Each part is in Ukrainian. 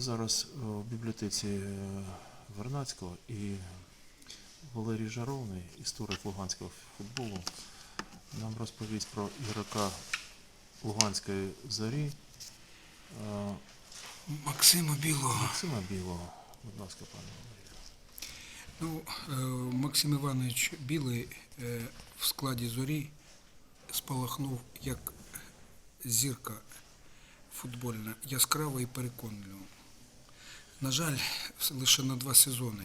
Ми зараз е, в бібліотеці е, Вернацького і Валерій Жаровний, історик луганського футболу, нам розповість про ігрока Луганської зорі е, Максима Білого. Максима Білого. Будь ласка, пане Валерію. Ну, Максим Іванович Білий в складі зорі спалахнув як зірка футбольна, яскрава і переконлива. На жаль, лише на два сезони,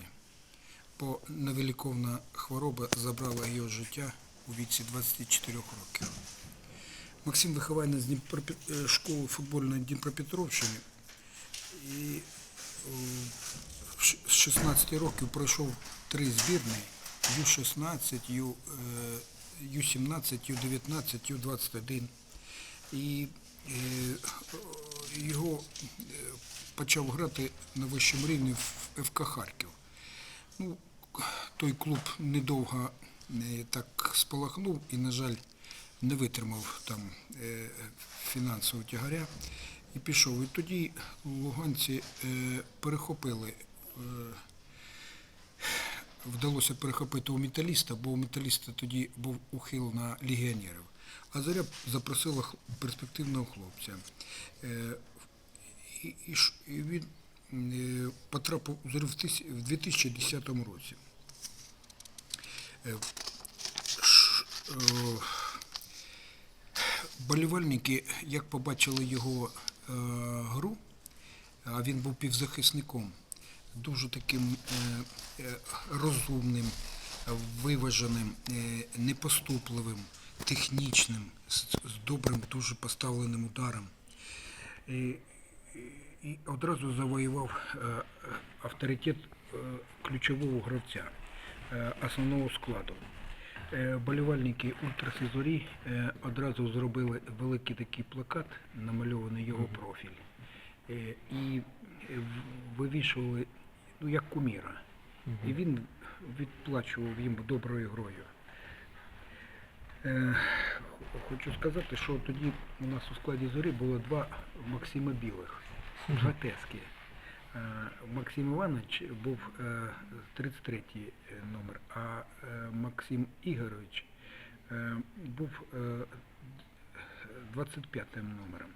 бо невиліковна хвороба забрала його життя у віці 24 років. Максим вихованець школи футбольної Дніпропетровщини і е, з 16 років пройшов три збірні Ю-16, Ю, е, Ю-17, Ю-19, Ю-21. І е, його е, почав грати на вищому рівні в ФК Харків. Ну, той клуб недовго е, так спалахнув і, на жаль, не витримав там е, фінансового тягаря і пішов. І тоді луганці е, перехопили, вдалося перехопити у металіста, бо у металіста тоді був ухил на легіонерів. А заря запросила перспективного хлопця. І, і, він е, потрапив в 2010 році. Е, е, Болівальники, як побачили його гру, а він був півзахисником, дуже таким розумним, виваженим, непоступливим, технічним, з добрим, дуже поставленим ударом. І, одразу завоював е, авторитет е, ключового гравця, е, основного складу. Болівальники Ультраси Зорі е, одразу зробили великий такий плакат, намальований його профіль. І вивішували ну, як куміра. І він відплачував їм доброю грою. Хочу сказати, що тоді у нас у складі зорі було два Максима Білих, гротески. Максим Іванович був е, 33 номер, а е, Максим Ігорович був е, 25 номером.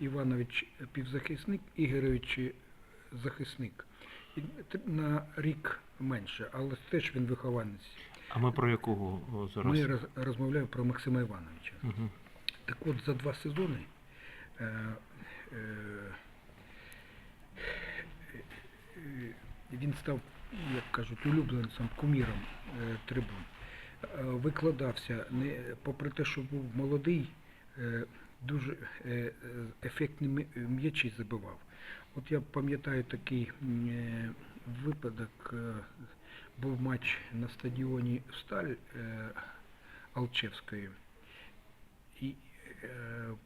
Іванович півзахисник, Ігорович захисник. На рік менше, але теж він вихованець. А ми про якого зараз? Ми розмовляємо про Максима Івановича. Мгм. Так от за два сезони він став, як кажуть, улюбленцем, куміром е, трибун. Е, Викладався, попри те, що був молодий, е, дуже е, е, ефектні м'ячі забивав. От я пам'ятаю такий е, випадок, е, був матч на стадіоні Сталь е, Алчевської. І е,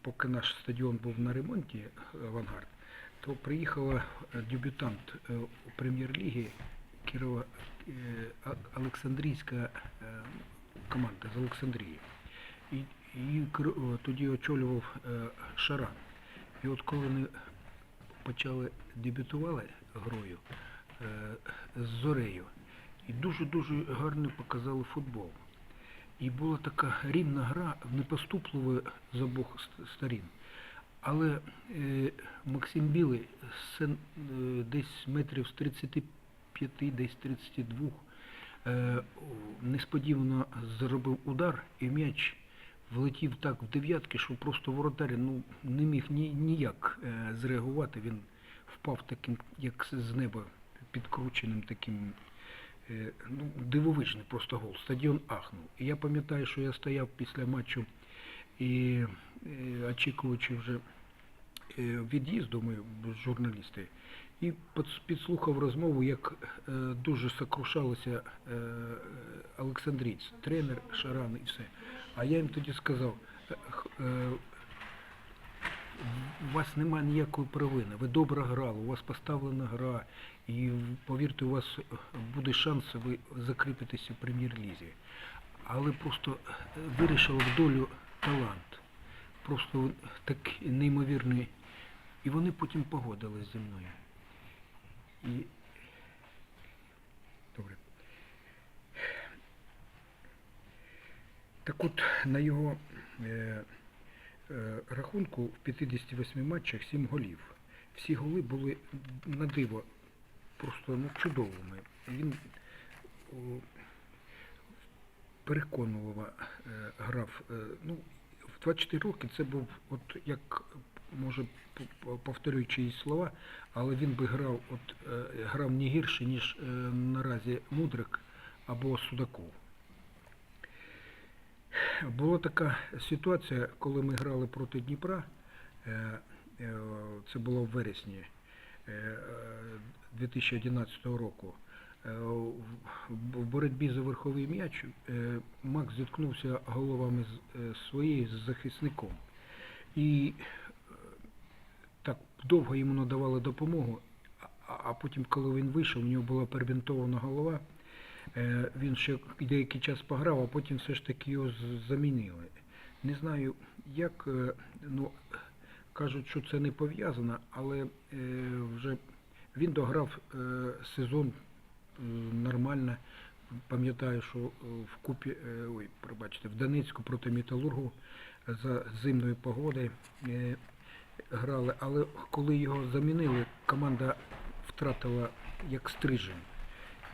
поки наш стадіон був на ремонті, авангард, то приїхала е, дебютант е, у прем'єр-ліги Кірова е, Олександрійська е, команда з Олександрії. І, і тоді очолював е, Шаран. І от коли вони почали дебютували грою е, з Зорею, і дуже-дуже гарно показали футбол. І була така рівна гра, непоступливо з обох сторін. Але е, Максим Білий е, десь метрів з 35, десь 32, е, несподівано зробив удар, і м'яч влетів так в дев'ятки, що просто воротар ну, не міг ні, ніяк е, зреагувати. Він впав таким, як з неба, підкрученим таким ну, дивовижний просто гол. Стадіон ахнув. І я пам'ятаю, що я стояв після матчу і е, очікуючи вже е, від'їзду, ми журналісти, і підслухав розмову, як е, дуже сокрушалися е, Олександрійць, тренер Шаран і все. А я їм тоді сказав, е, е, у вас немає ніякої провини. Ви добре грали, у вас поставлена гра, і повірте, у вас буде шанс, ви закріпитеся в прем'єр-лізі. Але просто е, вирішила в долю талант. Просто такий неймовірний І вони потім погодились зі мною. І... Добре. Так от на його е, рахунку в 58 матчах 7 голів. Всі голи були на диво просто ну, чудовими. Він переконливо е, грав. Е, ну, в 24 роки це був, от як може повторюючи її слова, але він би грав, от е, грав не гірше, ніж е, наразі Мудрик або Судаков. Була така ситуація, коли ми грали проти Дніпра, е, е, це було в вересні е, е, 2011 року. В- боротьбі за верховий м'яч Макс зіткнувся головами своєю з захисником. І так довго йому надавали допомогу, а потім, коли він вийшов, у нього була перебінтована голова. Е, Він ще деякий час пограв, а потім все ж таки його замінили. Не знаю, як, е, ну, кажуть, що це не пов'язано, але е, вже він дограв сезон нормально. Пам'ятаю, що в купі, ой, пробачте, в Донецьку проти Металургу за зимної погоди е, грали, але коли його замінили, команда втратила як стрижень.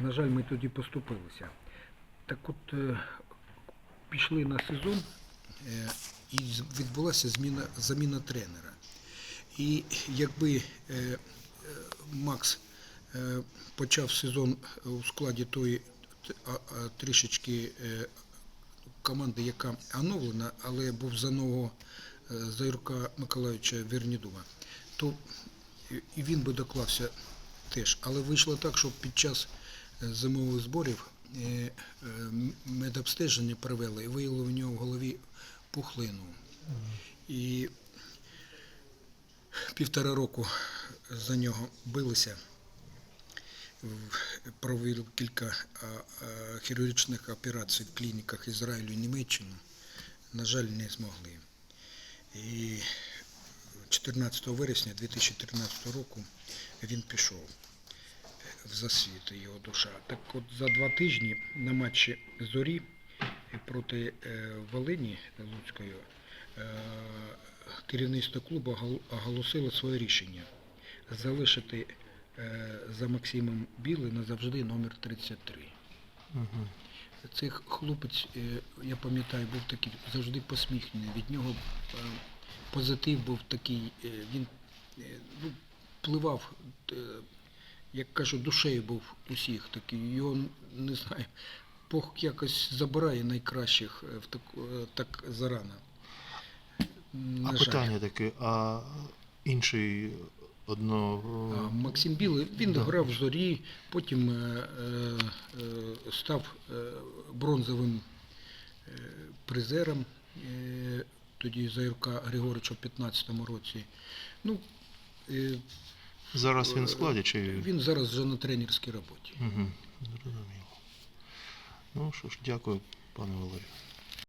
На жаль, ми тоді поступилися. Так от е, пішли на сезон, е, і відбулася зміна, заміна тренера. І якби е, Макс почав сезон у складі тої трішечки команди, яка оновлена, але був за нового за Юрка Миколаївича Вернідума, то і- він би доклався теж. Але вийшло так, що під час зимових зборів е, медобстеження провели і виявили в нього в голові пухлину. І півтора року за нього билися. Провели кілька хірургічних операцій в клініках Ізраїлю і Німеччини. На жаль, не змогли. І 14 вересня 2013 року він пішов в засвіт його душа. Так от за два тижні на матчі Зорі проти е, Волині Луцької е, керівництво клубу оголосило своє рішення залишити е, за Максимом Білий назавжди номер 33. Угу. Цей хлопець, я пам'ятаю, був такий завжди посміхнений. Від нього позитив був такий, він ну, пливав, е, як кажуть, душею був усіх такий. Його не знаю, Бог якось забирає найкращих е, в так, е, так зарано. А жаль. питання таке, а інший одно. А, Максим Білий, він Да. грав в зорі, потім е, е, е, став е, бронзовим е, призером е, тоді за Юрка Григорича в 15-му році. Ну, е, Зараз він в складі чи. він зараз вже на тренерській роботі. Угу. Зрозуміло. Ну що ж, дякую, пане Валерію.